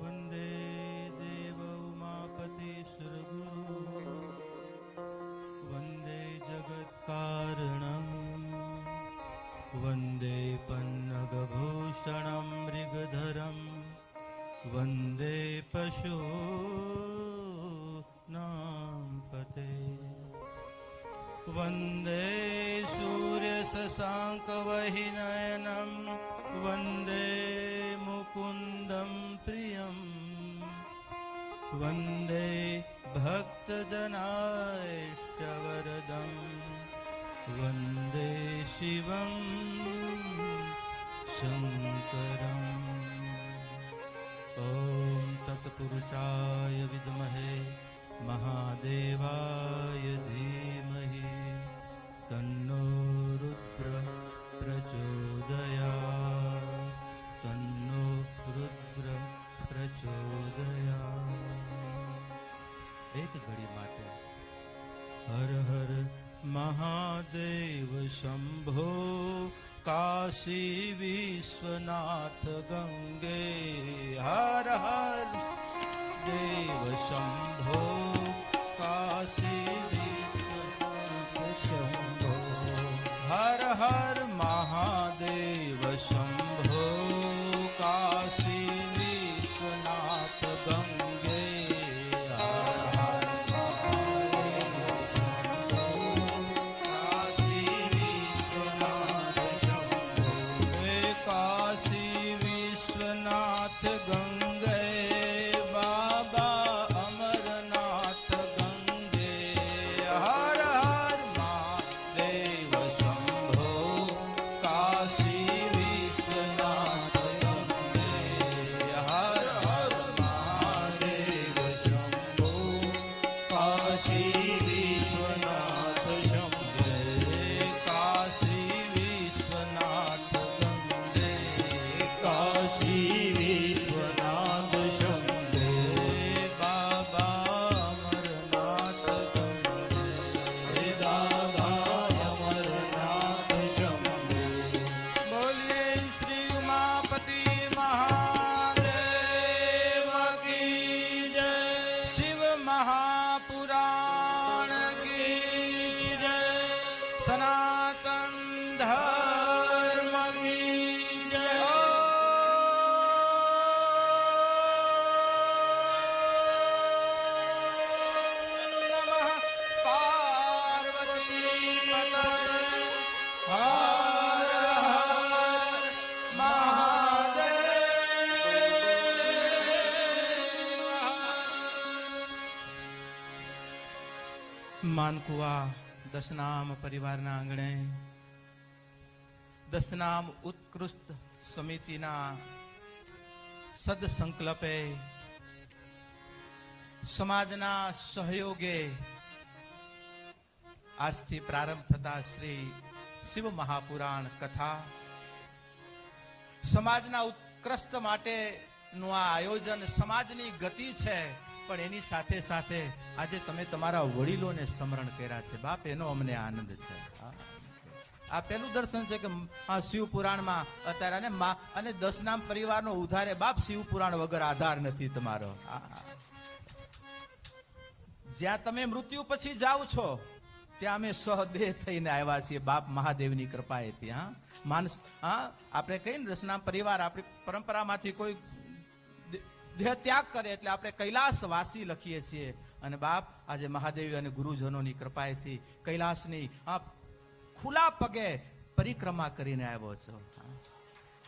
वन्दे देव उमापतिसुरगुरु वन्दे जगत्कारणम्। वन्दे पन्नगभूषणं मृगधरं वन्दे पशूनां पते। वन्दे सूर्यशशाङ्कवहिनयनं वन्दे भक्तजनायश्च वरदं वन्दे शिवं शङ्करम्। ॐ तत्पुरुषाय विद्महे महादेवाय धीमहि। तन्नो रुद्र प्रचोदयात् શંભો કાશી વિશ્વનાથ ગંગે હર હર દેવ શંભો મહાદેવ માનકુવા દશનામ પરિવારના આંગણે દશનામ ઉત્કૃષ્ટ સમિતિના સદ સંકલ્પે સમાજના સહયોગે આજથી પ્રારંભ થતા શ્રી શિવ મહાપુરાણ કથા, સમાજના ઉત્કૃષ્ટ માટેનું આ આયોજન સમાજની ગતિ છે પણ એની સાથે સાથે આજે તમે તમારા વડીલોને સ્મરણ કર્યા છે. બાપ, એનો અમને આનંદ છે. આ પહેલું દર્શન છે કે આ શિવ અત્યારે અને મા અને દસનામ પરિવારનો ઉધારે બાપ શિવ વગર આધાર નથી તમારો. જ્યાં તમે મૃત્યુ પછી જાઓ છો, ત્યાં અમે સહદેહ થઈને આવ્યા છીએ. બાપ, મહાદેવની કૃપાએથી, હા. માનસ હા, આપણે કહીએ દસનામ પરિવાર આપણી પરંપરામાંથી કોઈ દેહ ત્યાગ કરે એટલે આપણે કૈલાસવાસી લખીએ છીએ. અને બાપ, આજે મહાદેવ અને ગુરુજનોની કૃપાએથી કૈલાસની આ ખુલ્લા પગે પરિક્રમા કરીને આવ્યો છો.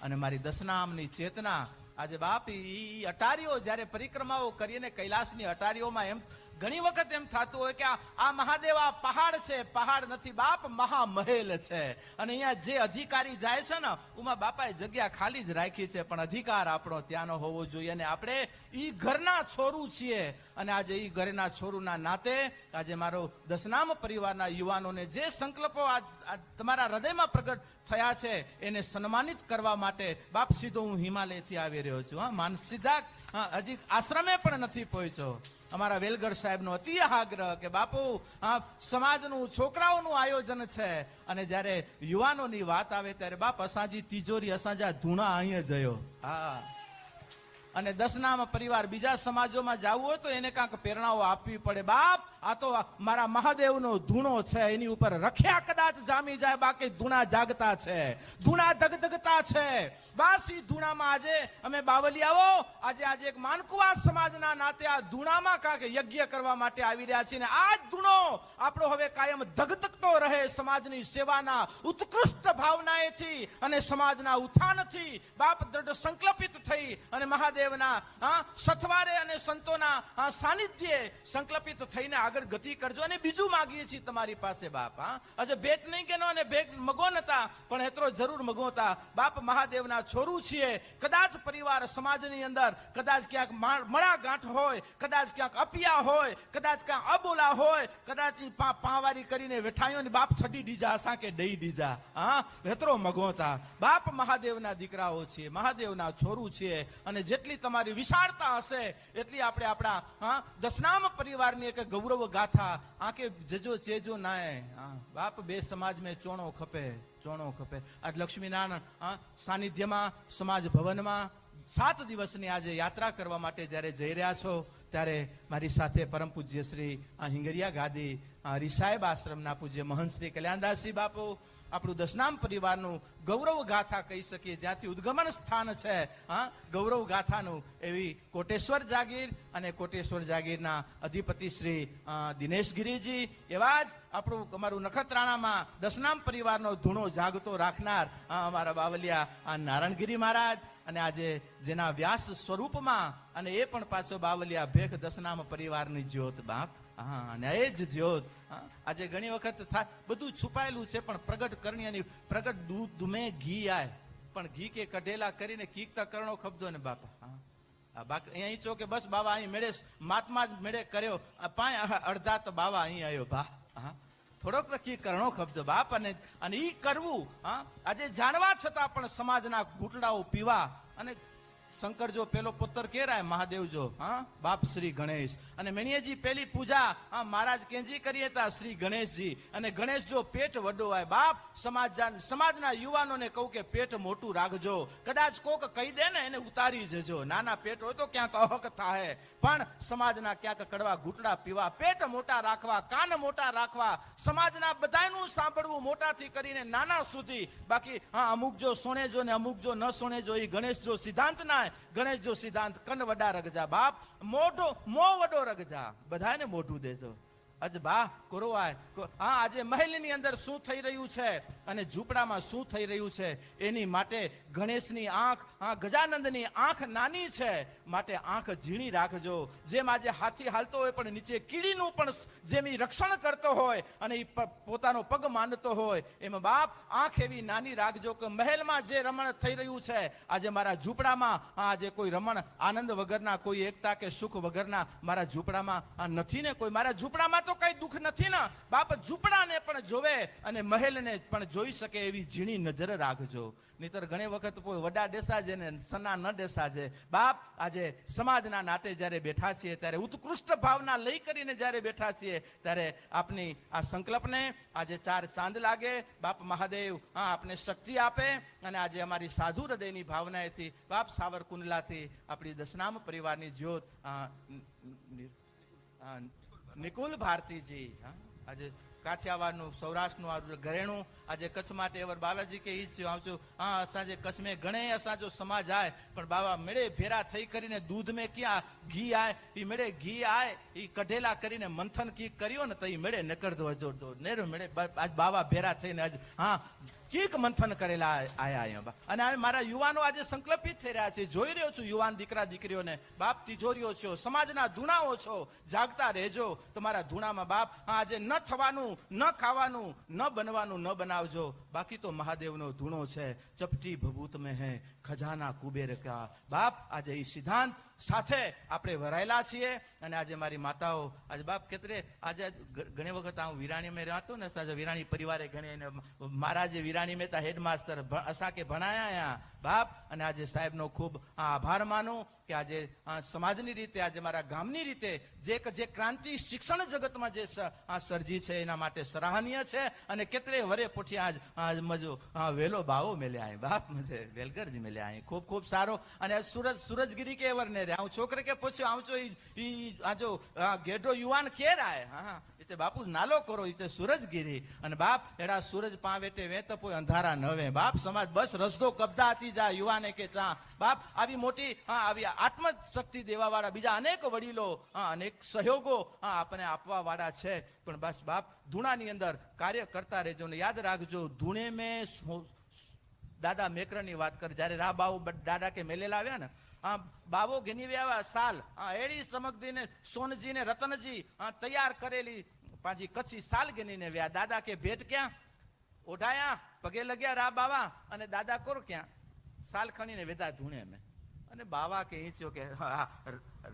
અને મારી દસનામની ચેતના આજે બાપ ઈ અટારીઓ જ્યારે પરિક્રમાઓ કરીને કૈલાસની અટારીઓમાં એમ ઘણી વખત એમ થતું હોય કે આ મહાદેવ આ પહાડ છે, પહાડ નથી, બાપ મહામહેલ છે. અને અહીંયા જે અધિકારી જાય છે ને, ઉમા બાપાએ જગ્યા ખાલી જ રાખી છે, પણ અધિકાર આપણો ત્યાંનો હોવો જોઈએ અને આપણે એ ઘરના છોરું છીએ. અને આજે એ ઘરના છોરુના નાતે આજે મારો દસનામ પરિવારના યુવાનોને જે સંકલ્પો આ તમારા હૃદયમાં પ્રગટ થયા છે, એને સન્માનિત કરવા માટે બાપ સીધો હું હિમાલયથી આવી રહ્યો છું. હા, માન સીધા હજી આશ્રમે પણ નથી પહોંચ્યો. અમારા વેલગર સાહેબનો અતિ આગ્રહ કે બાપુ, આ સમાજનું, છોકરાઓનું આયોજન છે. અને જ્યારે યુવાનોની વાત આવે ત્યારે બાપ અસાજી, તિજોરી, અસાજા ધૂણા અહીંયા જયો હા. અને દસનામાં પરિવાર બીજા સમાજોમાં જવું હોય તો એને કાંક પ્રેરણાઓ આપવી પડે. બાપ, આ તો મારા મહાદેવનો ધૂણો છે, એની ઉપર રખ્યા કદાચ જામી જાય, બાકી ધૂણા જાગતા છે. ધૂણા ધગધગતા છે. બસ ધૂણામાં આજે અમે બાવલિયાઓ આજે આજે એક માનકુવા સમાજના નાતે આ ધૂણામાં કાંક યજ્ઞ કરવા માટે આવી રહ્યા છીએ. ને આ જ ધૂણો આપણો હવે કાયમ ધગધગતો રહે સમાજની સેવાના ઉત્કૃષ્ટ ભાવનાએથી અને સમાજના ઉત્થાનથી. બાપ દ્રઢ સંકલ્પિત થઈ અને મહાદેવના હા, સથવારે અને સંતોના સાનિધ્યે સંકલ્પિત થઈને આગળ ગતિ કરજો અને બીજું માગીએ છીએ તમારી પાસે બાપ હા. આજે ભેટ નહીં કેનો અને ભેટ મગો નતા પણ હેતરો જરૂર મગોતા બાપ મહાદેવના છોરું છીએ. કદાચ પરિવાર સમાજની અંદર કદાચ ક્યાંક મળા ગાંઠ હોય કદાચ ક્યાંક અપિયા હોય કદાચ ક્યાંક અબોલા હોય કદાચ પાવારી કરીને વેઠાયો ને બાપ છડી દીજા અસા કે દઈ દીજા હા. વેતરો મગોતા બાપ મહાદેવના દીકરાઓ છીએ મહાદેવના છોરું છીએ. અને જેટલી તમારી વિશાળતા હશે, એટલી આપણે આપણા, હા, દસનામ પરિવારની એક ગૌરવ ગાથા આંકે જજો ચેજો નાય. બાપ બે સમાજ મેં ચોણો ખપે ચોણો ખપે. આજ લક્ષ્મીનારાયણ સાનિધ્યમાં, સમાજ ભવનમાં સાત દિવસની આજે યાત્રા કરવા માટે જ્યારે જઈ રહ્યા છો, ત્યારે મારી સાથે પરમ પૂજ્ય શ્રી હિંગરિયા ગાદી, આ રિસાહેબ આશ્રમના પૂજ્ય મહંત શ્રી કલ્યાણદાસજી બાપુ આપણું દસનામ પરિવારનું ગૌરવ ગાથા કહી શકીએ. જ્યાંથી ઉદ્ગમન સ્થાન છે, હા ગૌરવ ગાથાનું એવી કોટેશ્વર જાગીર અને કોટેશ્વર જાગીરના અધિપતિ શ્રી દિનેશ ગિરીજી એવા જ આપણું, અમારું નખત્રાણામાં દસનામ પરિવારનો ધૂણો જાગતો રાખનાર અમારા બાવલિયા નારાયણગીરી મહારાજ અને આજે જેના વ્યાસ સ્વરૂપમાં અને એ પણ પાછો બાવલિયા ભેખ દસનામ પરિવારની જ્યોત બાપ હા, અને એ જ જ્યોત આજે ઘણી વખત થાય બધું છુપાયેલું છે, પણ પ્રગટ કરણી પ્રગટ દૂધ દુમે ઘી આય. પણ ઘી કે કઢેલા કરીને કીકતા કરણો ખબદો ને બાપા, હા. બાકી અહીં છો કે બસ બાબા અહીં મેળે મહાત્મા જ મેળે કર્યો. પાંય અડધા તો બાબા અહીં આવ્યો બા હા. થોડોક તો કી કરણો ખબદો બાપ, અને અને ઈ કરવું, હા. આજે જાણવા છતાં પણ સમાજના ઘૂંટડાઓ પીવા, અને શંકર જો પેલો પુત્ર કેરાય, મહાદેવ જો, હા, બાપ શ્રી ગણેશ. અને મેણીએજી પેલી પૂજા, હા, મહારાજ કેંજી કરી હતા, શ્રી ગણેશજી. અને ગણેશ જો પેટ વડો હોય બાપ સમાજ સમાજના યુવાનોને કહું કે પેટ મોટું રાખજો. કદાચ કોક કહી દે ને, એને ઉતારી જજો. નાના પેટ હોય તો ક્યાંક અહક થાય પણ સમાજના ક્યાંક કડવા ઘૂંટડા પીવા, પેટ મોટા રાખવા, કાન મોટા રાખવા, સમાજના બધાનું સાંભળવું મોટાથી કરીને નાના સુધી. બાકી, હા, અમુક જો સોનેજો ને અમુક જો ન સોનેજો એ ગણેશ જો સિદ્ધાંત ના ગણેશ જો સિદ્ધાંત કન વડા રગજા બાપ મોઢો મો વડો રગજા. બધાને મોઢું દેજો. અજ બા કોરોવાય. આ આજે મહેલની અંદર શું થઈ રહ્યું છે? અને ઝૂંપડામાં શું થઈ રહ્યું છે? એની માટે ગણેશની આંખ આ ગજાનંદની આંખ નાની છે. માટે આંખ ઝીણી રાખજો. જેમ આજે હાથી હાલતો હોય, પણ નીચે કીડીનું પણ જેમ એ રક્ષણ કરતો હોય, અને એ પોતાનો પગ માનતો હોય, એમ બાપ, આંખ એવી નાની રાખજો કે મહેલમાં જે રમણ થઈ રહ્યું છે, આજે મારા ઝૂંપડામાં આજે કોઈ રમણ આનંદ વગરના, કોઈ એકતા કે સુખ વગરના મારા ઝૂંપડામાં, આ નથી ને કોઈ મારા ઝૂંપડામાં તો કઈ દુઃખ નથી ને. બાપ ઝૂંપડાને પણ જોવે અને મહેલને પણ જોઈ શકે એવી ઝીણી નજર રાખજો. નહીતર ઘણી વખત વડા ડેસાજે ને સના ન ડેસાજે. બાપ આજે સમાજના નાતે જ્યારે બેઠા છીએ, ત્યારે ઉત્કૃષ્ટ ભાવના લઈ કરીને જ્યારે બેઠા છીએ, ત્યારે આપની આ સંકલ્પને આજે ચાર ચાંદ લાગે. બાપ મહાદેવ, હા, આપને શક્તિ આપે અને આજે અમારી સાધુ હૃદયની ભાવનાએથી, બાપ સાવરકુંડલાથી આપણી દસનામ પરિવારની જ્યોત નિકુલ ભારતીજી આજે કાઠિયાવાડનું, સૌરાષ્ટ્રનું, આ ઘરેણું, આજે કચ્છ માટે એવર બાબાજી કે ઈ છું હા અસાજે કચ્છ મેં ઘણે અસાજો સમાજ આય, પણ બાબા મેળે ભેરા થઈ કરીને દૂધ મેં ક્યાં ઘી આય? એ મેળે ઘી આય એ કઢેલા કરીને મંથન કી કર્યો ને તો એ મેળે નકરતો હજો તો નેરો મેળે આજ બાબા ભેરા થઈને આજ, હા કીક મંથન કરેલા આયા અહીંયા. અને મારા યુવાનો આજે સંકલ્પિત થઈ રહ્યા છે. જોઈ રહ્યો છું યુવાન દીકરા દીકરીઓને. બાપ તિજોરીઓ છો, સમાજના ધૂણાઓ છો. જાગતા રહેજો તમારા ધૂણામાં બાપ. આજે ન થવાનું, ન ખાવાનું, ન બનવાનું, ન બનાવજો. બાકી તો મહાદેવનો ધૂણો છે. ચપટી ભભૂત મેં હે. ખજાના કુબેર કા બાપ આજે એ સિદ્ધાંત સાથે આપણે વરાયેલા છીએ અને આજે મારી માતાઓ, આજે બાપ કેતરે, આજે ઘણી વખત હું વિરાણી મેં રહેતો ને સાજે વિરાણી પરિવારે ઘણી એને મારા જે વિરાણી મહેતા હેડમાસ્ટર ભ- અસા કે ભણાયા બાપ, અને આજે સાહેબનો ખૂબ આભાર માનું. કે આજે સમાજની રીતે, આજે મારા ગામની રીતે, જે જે ક્રાંતિ શિક્ષણ જગતમાં જે સર્જી છે, એના માટે સરાહનીય છે. અને કેટલે વરે પોઠી આજ આજ મજો વેલો ભાવો મેલ્યા અહીં બાપ મજે, વેલગરજી મેલ્યા અહીં ખૂબ ખૂબ સારો. અને સુરજ, સુરજગીરી કે વરને રે? હું છોકરે કે પૂછ્યું, આવું છો ઈ- ઈ, આ જો ગેઢો યુવાન કેર આય? હા એટલે બાપુ નાલો કરો એ સુરજગીરી. અને બાપ, એડા સૂરજ પાવેટે વેત પોઈ અંધારા નવે. બાપ, સમાજ બસ રસ્તો રસદો આચી જા, યુવાને કે ચા. બાપ, આવી મોટી, હા, આવી આત્મશક્તિ દેવા વાળા બીજા અનેક વડીલો અનેક સહયોગો આપણને આપવા વાળા છે. પણ બસ બાપ, ધૂણાની અંદર કાર્ય કરતા રહેજો ને યાદ રાખજો, ધૂણે મેં દાદા મેકરની વાત કરી, જ્યારે રા બાબુ દાદા કે મેલેલા આવ્યા ને આ બાવો ઘેની આવ્યા સાલ એડી સમગ્રીને સોનજીને રતનજી તૈયાર કરેલી પાછી કચ્છી સાલ ગેનીને વ્યા. દાદા કે ભેટ ક્યાં? ઓઢાયા, પગે લગ્યા રા બાવા, અને દાદા કોર ક્યાં? સાલ ખણીને વેદા ધૂણે મેં. અને બાવા કે ઈચ્યો કે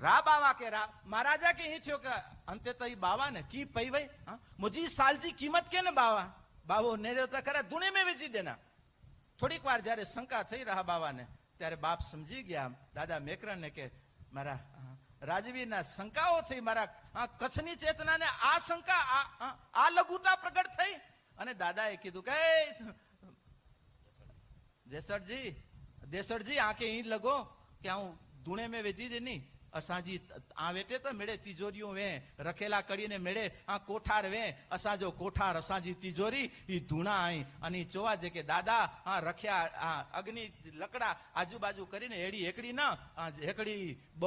રા બાવા કે રા, મહારાજા કે ઈચ્યો કે, અંતે તો ઈ બાવા ને કી પઈ ભાઈ હા? મુજી સાલજી કિંમત કે ને બાવા? બાવો નેડ્યો તો ખરા ધૂણે મેં વેચી દેના. થોડીક વાર જ્યારે શંકા થઈ રહા બાવાને ત્યારે બાપ સમજી ગયા. દાદા મેકરણને કે, મારા રાજવીના શંકાઓ થઈ, મારા કચ્છની ચેતનાને આ શંકા, આ લઘુતા પ્રગટ થઈ. અને દાદાએ કીધું કે જેસરજી દેસરજી આંખે ઈ લગો. કે હું ધૂણે મેં વેધી દે નહીં. અસાંજી આ વેટે તો મેળે તિજોરીઓ વે, રખેલા કરીને મેળે આ કોઠાર વે. અસાંજો કોઠાર, અસાંજી તિજોરી એ ધૂણા આઈ. અને જોવા જે કે દાદા, આ રખ્યા, આ અગ્નિ લકડા આજુબાજુ કરીને એડી એકડી ના, આ એકડી બ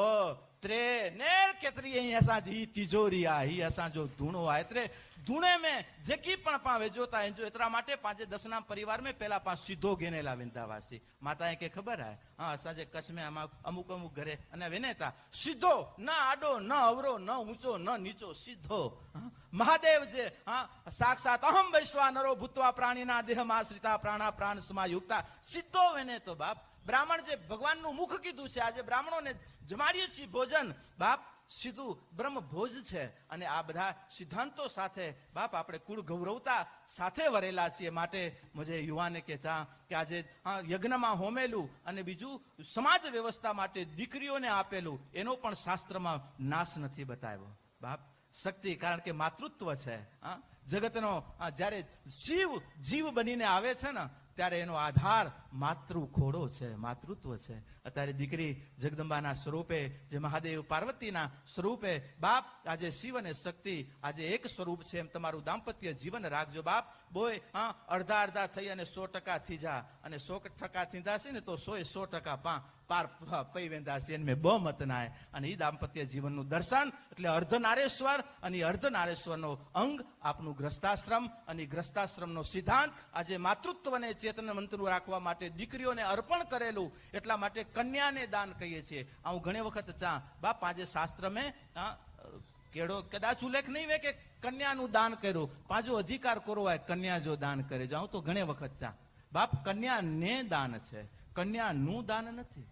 ત્રે નેર કેતરી અહીં અસાંજી ઈ તિજોરી આ ઈ અસાંજો ધૂણો આ એટલે ધૂણે મેં જેકી પણ પા વેજોતા એન્જો એતરા માટે પાંચે દસના પરિવાર में પહેલા પાંચ સીધો ગેનેલા વિંદાવાસી માતાએ કે ખબર હે હા અસાંજે કચ્છ में આમાં અમુક અમુક ઘરે અને વિનેતા સીધો ન આડો ન અવરો ન ઊંચો ન નીચો સીધો હા, મહાદેવ છે હા સાક્ષાત અહમ વૈશ્વાનરો ભૂતવા પ્રાણીના દેહમાં આશ્રિતા પ્રાણા પ્રાણ સમાયુક્તા સીધો વિને તો બાપ બ્રાહ્મણ જે ભગવાનનું મુખ કીધું છે, આજે બ્રાહ્મણોને જમાડીએ છીએ ભોજન. બાપ, સીધું બ્રહ્મ ભોજ છે અને આ બધા સિદ્ધાંતો સાથે, બાપ, આપણે કુળ ગૌરવતા સાથે વરેલા છીએ માટે. મજે યુવાને કે ચા, કે આજે યજ્ઞમાં હોમેલું અને બીજું સમાજ વ્યવસ્થા માટે દીકરીઓને આપેલું, એનો પણ શાસ્ત્રમાં નાશ નથી બતાવ્યો. બાપ, શક્તિ, કારણ કે માતૃત્વ છે, હા. જગતનો જ્યારે શિવ જીવ બનીને આવે છે ને, ત્યારે એનો આધાર માતૃ ખોડો છે, માતૃત્વ છે. અત્યારે દીકરી જગદંબાના સ્વરૂપે, જે મહાદેવ પાર્વતીના સ્વરૂપે બાપ આજે શિવ અને શક્તિ આજે એક સ્વરૂપ છે એમ તમારું દાંપત્ય જીવન રાખજો બાપ. બોય, હા, અડધા અડધા થઈ અને સો ટકા જા. અને સો ટકા થીંધાશે ને તો સો એ સો ટકા પા પાર પૈ વેંદાસી અને મેં મત નાય. અને એ દાંપત્ય જીવનનું દર્શન એટલે અર્ધ નારેશ્વર અને અર્ધ નારેશ્વરનો અંગ આપનું ગ્રસ્તાશ્રમ અને ગ્રસ્તાશ્રમનો સિદ્ધાંત આજે માતૃત્વને ચેતનવંતનું રાખવા માટે દીકરીઓને અર્પણ કરેલું એટલા માટે કન્યાને દાન કહીએ છીએ. આ હું ઘણી વખત ચા, બાપ આજે શાસ્ત્ર મેં કેળો કદાચ ઉલ્લેખ નહીં હોય કે કન્યાનું દાન કર્યું. પાછો અધિકાર કરો હોય કન્યા જો દાન કરે જાઉં તો ઘણી વખત ચા. બાપ કન્યાને દાન છે. કન્યાનું દાન નથી.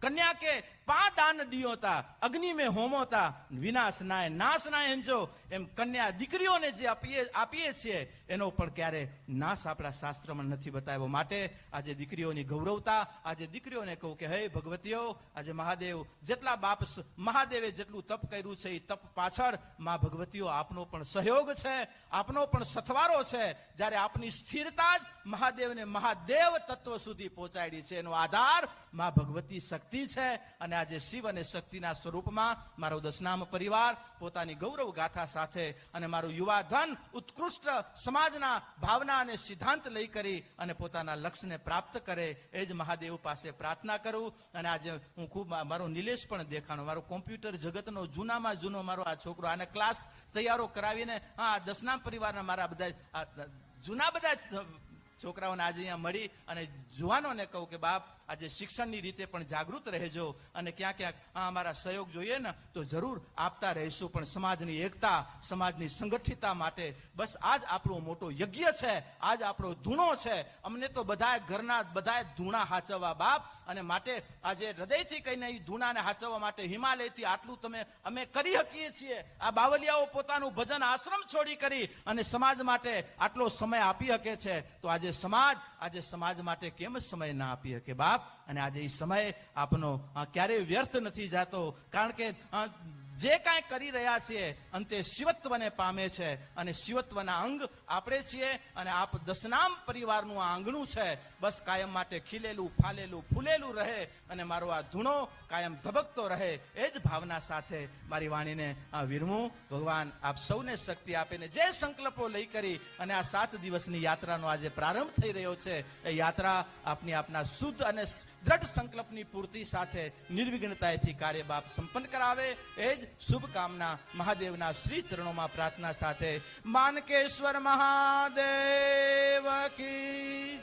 કન્યા કે પા દાન દિયોતા અગ્નિ મેં હોમોતા વિનાશ નાય નાશ નાય એંજો એમ કન્યા દીકરીઓને જે આપીએ આપીએ છીએ, એનો પણ ક્યારે નાશ આપણા શાસ્ત્રમાં નથી બતાવ્યો. માટે આજે દીકરીઓની ગૌરવતા, આજે દીકરીઓને કહું કે, હે ભગવતીઓ, આજે મહાદેવ, જેટલા બાપ મહાદેવે જેટલું તપ કર્યું છે એ તપ પાછળ મા ભગવતીઓ આપનો પણ સહયોગ છે, આપનો પણ સથવારો છે. જ્યારે આપની સ્થિરતા જ મહાદેવને મહાદેવ તત્વ સુધી પહોંચાડી છે, એનો આધાર મા ભગવતી શક્તિ છે અને આજે શિવ અને શક્તિના સ્વરૂપમાં મારો દસનામ પરિવાર, પોતાની ગૌરવ ગાથા સાથે અને મારું યુવા ધન ઉત્કૃષ્ટ સમાજના ભાવના અને સિદ્ધાંત લઈ કરી અને પોતાના લક્ષ્યને પ્રાપ્ત કરે, એ જ મહાદેવ પાસે પ્રાર્થના કરું. અને આજે હું ખૂબ મારો નિલેશ પણ દેખાણો, મારો કોમ્પ્યુટર જગતનો જૂનામાં જૂનો મારો આ છોકરો, આને ક્લાસ તૈયારો કરાવીને હા દસનામ પરિવારના મારા બધા જૂના બધા છોકરાઓને આજે અહીંયા મળી અને જુવાનોને કહું કે, બાપ આજે શિક્ષણની રીતે પણ જાગૃત રહેજો અને ક્યાંક ક્યાંક આ અમારા સહયોગ જોઈએ ને, તો જરૂર આપતા રહીશું. પણ સમાજની એકતા, સમાજની સંગઠિતતા માટે બસ આજ આપણો મોટો યજ્ઞ છે, આજ આપણો ધૂણો છે. અમને તો બધાય ઘરના બધાય ધૂણા હાચવવા બાપ અને માટે આજે હૃદયથી કહીને એ ધૂણાને હાચવવા માટે હિમાલયથી આટલું તમે, અમે કરી શકીએ છીએ. આ બાવલિયાઓ પોતાનું ભજન આશ્રમ છોડી કરી અને સમાજ માટે આટલો સમય આપી શકે છે. તો આજે સમાજ આજે સમાજ માટે કેમ સમય ના આપી શકે બાપ? બાપ અને આજે એ સમય આપનો ક્યારેય વ્યર્થ નથી જાતો, કારણ કે જે કાંઈ કરી રહ્યા છીએ, અંતે શિવત્વને પામે છે, અને શિવત્વના અંગ આપણે છીએ, અને આપ દસનામ પરિવારનું આંગણું છે બસ કાયમ માટે ખીલેલું, ફાલેલું, ફૂલેલું રહે અને મારો આ ધૂણો કાયમ ધબકતો રહે એ જ ભાવના સાથે મારી વાણીને આ વિરમું. ભગવાન, આપ સૌને શક્તિ આપીને જે સંકલ્પો લઈ કરી અને આ સાત દિવસની યાત્રાનો આજે પ્રારંભ થઈ રહ્યો છે, એ યાત્રા આપની આપના શુદ્ધ અને દ્રઢ સંકલ્પની પૂર્તિ સાથે નિર્વિઘ્નતાથી કાર્ય બાપ સંપન્ન કરાવે. એ જ શુભકામના મહાદેવના શ્રી ચરણોમાં પ્રાર્થના સાથે, માનકેશ્વર મહાદેવ કી